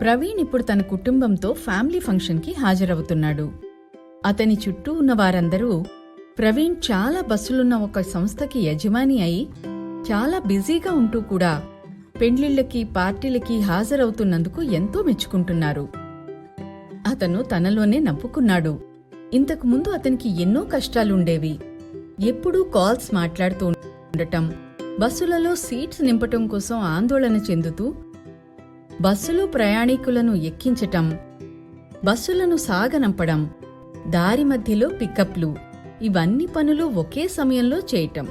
ప్రవీణ్ ఇప్పుడు తన కుటుంబంతో ఫ్యామిలీ ఫంక్షన్కి హాజరవుతున్నాడు. అతని చుట్టూ ఉన్న వారందరూ ప్రవీణ్ చాలా బస్సులున్న ఒక సంస్థకి యజమాని అయి చాలా బిజీగా ఉంటూ కూడా పెండ్లిళ్ళకి పార్టీలకి హాజరవుతున్నందుకు ఎంతో మెచ్చుకుంటున్నారు. అతను తనలోనే నవ్వుకున్నాడు. ఇంతకుముందు అతనికి ఎన్నో కష్టాలుండేవి. ఎప్పుడూ కాల్స్ మాట్లాడుతూ ఉండటం బస్సులలో సీట్స్ నింపటం కోసం ఆందోళన చెందుతూ బస్సులో ప్రయాణికులను ఎక్కించటం బస్సులను సాగనంపడం దారి మధ్యలో పికప్లు ఇవన్నీ పనులు ఒకే సమయంలో చేయటం.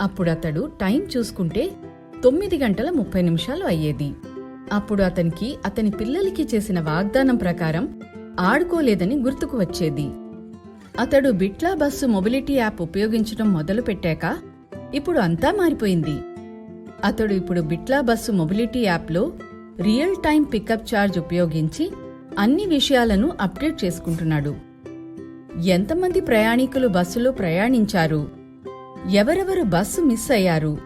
అప్పుడతడు టైం చూసుకుంటే తొమ్మిది గంటల ముప్పై నిమిషాలు అయ్యేది. అప్పుడు అతనికి అతని పిల్లలకి చేసిన వాగ్దానం ప్రకారం ఆడుకోలేదని గుర్తుకు వచ్చేది. అతడు బిట్లా బస్సు మొబిలిటీ యాప్ ఉపయోగించడం మొదలుపెట్టాక ఇప్పుడు అంతా మారిపోయింది. అతడు ఇప్పుడు బిట్లా బస్సు మొబిలిటీ యాప్లో రియల్ టైం పికప్ ఛార్జ్ ఉపయోగించి అన్ని విషయాలను అప్డేట్ చేసుకుంటున్నాడు. ఎంతమంది ప్రయాణికులు బస్సులో ప్రయాణించారు? ఎవరెవరు బస్సు మిస్ అయ్యారు?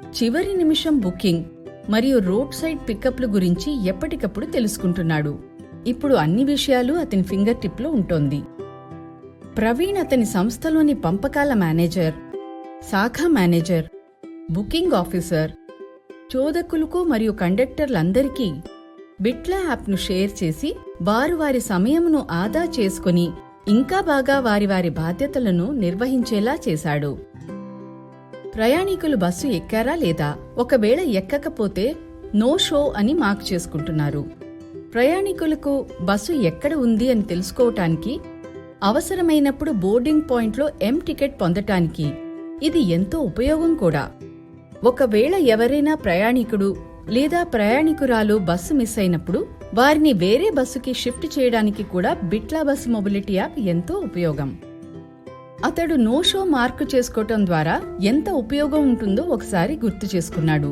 చివరి నిమిషం బుకింగ్ మరియు రోడ్ సైడ్ పికప్ల గురించి ఎప్పటికప్పుడు తెలుసుకుంటున్నాడు. ఇప్పుడు అన్ని విషయాలు అతని ఫింగర్ టిప్లో ఉంటోంది. ప్రవీణ్ అతని సంస్థలోని పంపకాల మేనేజర్ శాఖ మేనేజర్ బుకింగ్ ఆఫీసర్ చోదకులకు మరియు కండక్టర్లందరికీ బిట్లా యాప్ను షేర్ చేసి వారు వారి సమయమును ఆదా చేసుకుని ఇంకా బాగా వారి వారి బాధ్యతలను నిర్వహించేలా చేశాడు. ప్రయాణికులు బస్సు ఎక్కారా లేదా? ఒకవేళ ఎక్కకపోతే నో షో అని మార్క్ చేసుకుంటున్నారు. ప్రయాణికులకు బస్సు ఎక్కడ ఉంది అని తెలుసుకోవటానికి అవసరమైనప్పుడు బోర్డింగ్ పాయింట్లో ఎం టికెట్ పొందటానికి ఇది ఎంతో ఉపయోగం కూడా. ఒకవేళ ఎవరైనా ప్రయాణికుడు లేదా ప్రయాణికురాలు బస్సు మిస్ అయినప్పుడు వారిని వేరే బస్సుకి షిఫ్ట్ చేయడానికి కూడా బిట్లా బస్సు మొబిలిటీ యాప్ ఎంతో ఉపయోగం. అతడు నో షో మార్కు చేసుకోవటం ద్వారా ఎంత ఉపయోగం ఉంటుందో ఒకసారి గుర్తు చేసుకున్నాడు.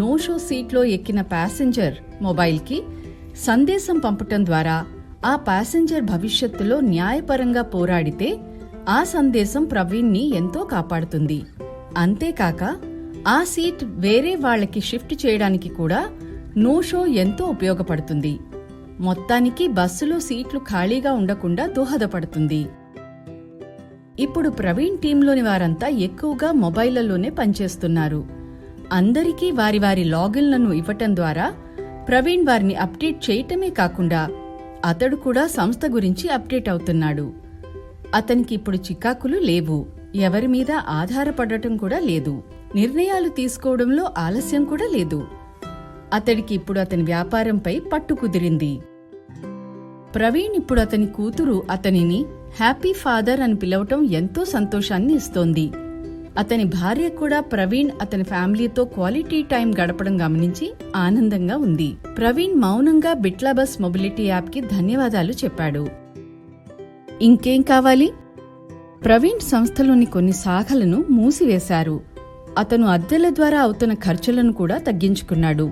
నో షో సీట్లో ఎక్కిన ప్యాసింజర్ మొబైల్కి సందేశం పంపటం ద్వారా ఆ ప్యాసింజర్ భవిష్యత్తులో న్యాయపరంగా పోరాడితే ఆ సందేశం ప్రవీణ్ని ఎంతో కాపాడుతుంది. అంతేకాక ఆ సీట్ వేరే వాళ్ళకి షిఫ్ట్ చేయడానికి కూడా నో షో ఎంతో ఉపయోగపడుతుంది. మొత్తానికి బస్సులో సీట్లు ఖాళీగా ఉండకుండా దోహదపడుతుంది. ఇప్పుడు ప్రవీణ్ టీంలోని వారంతా ఎక్కువగా మొబైళ్ళలోనే పనిచేస్తున్నారు. అందరికీ వారి వారి లాగిన్లను ఇవ్వటం ద్వారా ప్రవీణ్ వారిని అప్డేట్ చేయటమే కాకుండా అతడు కూడా సంస్థ గురించి అప్డేట్ అవుతున్నాడు. అతనికి ఇప్పుడు చికాకులు లేవు. ఎవరి మీద ఆధారపడటం కూడా లేదు. నిర్ణయాలు తీసుకోవడంలో ఆలస్యం కూడా లేదు. అతడికి ఇప్పుడు అతని వ్యాపారంపై పట్టు కుదిరింది. ప్రవీణ్ ఇప్పుడు అతని కూతురు అతనిని హ్యాపీ ఫాదర్ అని పిలవటం ఎంతో సంతోషాన్ని ఇస్తోంది. అతని భార్య కూడా ప్రవీణ్ అతని ఫ్యామిలీతో క్వాలిటీ టైం గడపడం గమనించి ఆనందంగా ఉంది. ప్రవీణ్ మౌనంగా బిట్లా బస్ మొబిలిటీ యాప్కి ధన్యవాదాలు చెప్పాడు. ఇంకేం కావాలి? ప్రవీణ్ సంస్థలోని కొన్ని శాఖలను మూసివేశారు. అతను అద్దెల ద్వారా అవుతున్న ఖర్చులను కూడా తగ్గించుకున్నాడు.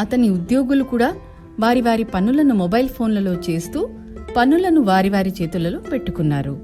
అతని ఉద్యోగులు కూడా వారి వారి పనులను మొబైల్ ఫోన్లలో చేస్తూ పనులను వారి వారి చేతులలో పెట్టుకున్నారు.